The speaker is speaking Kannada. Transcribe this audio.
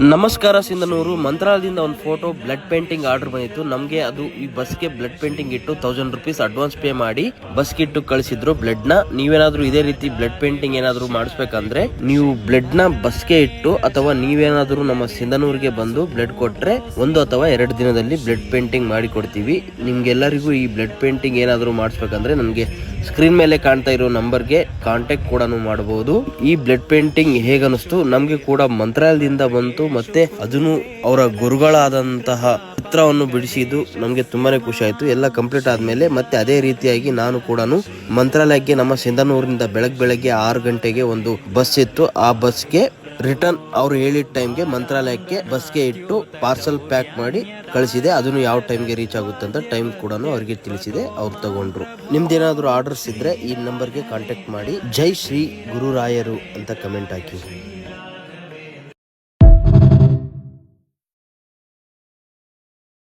ನಮಸ್ಕಾರ ಸಿಂಧನೂರು. ಮಂತ್ರಾಲಯದಿಂದ ಒಂದು ಫೋಟೋ ಬ್ಲಡ್ ಪೇಂಟಿಂಗ್ ಆರ್ಡರ್ ಬಂದಿತ್ತು. ನಮಗೆ ಅದು ಈ ಬಸ್ಗೆ ಬ್ಲಡ್ ಪೇಂಟಿಂಗ್ ಇಟ್ಟು ತೌಸಂಡ್ ರುಪೀಸ್ ಅಡ್ವಾನ್ಸ್ ಪೇ ಮಾಡಿ ಬಸ್ಗೆ ಇಟ್ಟು ಕಳಿಸಿದ್ರು ಬ್ಲಡ್ನ. ನೀವೇನಾದ್ರೂ ಇದೇ ರೀತಿ ಬ್ಲಡ್ ಪೇಂಟಿಂಗ್ ಏನಾದ್ರೂ ಮಾಡಿಸ್ಬೇಕಂದ್ರೆ ನೀವು ಬ್ಲಡ್ನ ಬಸ್ಗೆ ಇಟ್ಟು ಅಥವಾ ನೀವೇನಾದ್ರೂ ನಮ್ಮ ಸಿಂಧನೂರಿಗೆ ಬಂದು ಬ್ಲಡ್ ಕೊಟ್ರೆ ಒಂದು ಅಥವಾ ಎರಡು ದಿನದಲ್ಲಿ ಬ್ಲಡ್ ಪೇಂಟಿಂಗ್ ಮಾಡಿ ಕೊಡ್ತೀವಿ ನಿಮ್ಗೆಲ್ಲರಿಗೂ ಈ ಬ್ಲಡ್ ಪೇಂಟಿಂಗ್ ಏನಾದ್ರೂ ಮಾಡಿಸ್ಬೇಕಂದ್ರೆ ನನಗೆ ಸ್ಕ್ರೀನ್ ಮೇಲೆ ಕಾಣ್ತಾ ಇರೋ ನಂಬರ್ಗೆ ಕಾಂಟ್ಯಾಕ್ಟ್ ಕೂಡ ಮಾಡಬಹುದು ಈ ಬ್ಲಡ್ ಪೇಂಟಿಂಗ್ ಹೇಗನ್ನಿಸ್ತು? ನಮ್ಗೆ ಕೂಡ ಮಂತ್ರಾಲಯದಿಂದ ಬಂತು, ಮತ್ತೆ ಅದನ್ನು ಅವರ ಗುರುಗಳಾದಂತಹ ಚಿತ್ರವನ್ನು ಬಿಡಿಸಿದ್ದು ನಮಗೆ ತುಂಬಾನೇ ಖುಷಿ ಆಯ್ತು. ಎಲ್ಲ ಕಂಪ್ಲೀಟ್ ಆದ್ಮೇಲೆ ಮತ್ತೆ ಅದೇ ರೀತಿಯಾಗಿ ನಾನು ಕೂಡ ಮಂತ್ರಾಲಯಕ್ಕೆ ನಮ್ಮ ಸಿಂಧನೂರಿನಿಂದ ಬೆಳಗ್ ಬೆಳಗ್ಗೆ ಆರು ಗಂಟೆಗೆ ಒಂದು ಬಸ್ ಇತ್ತು. ಆ ಬಸ್ಗೆ ರಿಟರ್ನ್ ಅವ್ರು ಹೇಳಿದ ಟೈಮ್ಗೆ ಮಂತ್ರಾಲಯಕ್ಕೆ ಬಸ್ಗೆ ಇಟ್ಟು ಪಾರ್ಸಲ್ ಪ್ಯಾಕ್ ಮಾಡಿ ಕಳಿಸಿದೆ. ಅದನ್ನು ಯಾವ ಟೈಮ್ಗೆ ರೀಚ್ ಆಗುತ್ತೆ ಅಂತ ಟೈಮ್ ಕೂಡ ಅವರಿಗೆ ತಿಳಿಸಿದೆ. ಅವ್ರು ತಗೊಂಡ್ರು. ನಿಮ್ದೇನಾದ್ರೂ ಆರ್ಡರ್ಸ್ ಇದ್ರೆ ಈ ನಂಬರ್ಗೆ ಕಾಂಟ್ಯಾಕ್ಟ್ ಮಾಡಿ. ಜೈ ಶ್ರೀ ಗುರುರಾಯರು ಅಂತ ಕಮೆಂಟ್ ಹಾಕಿ.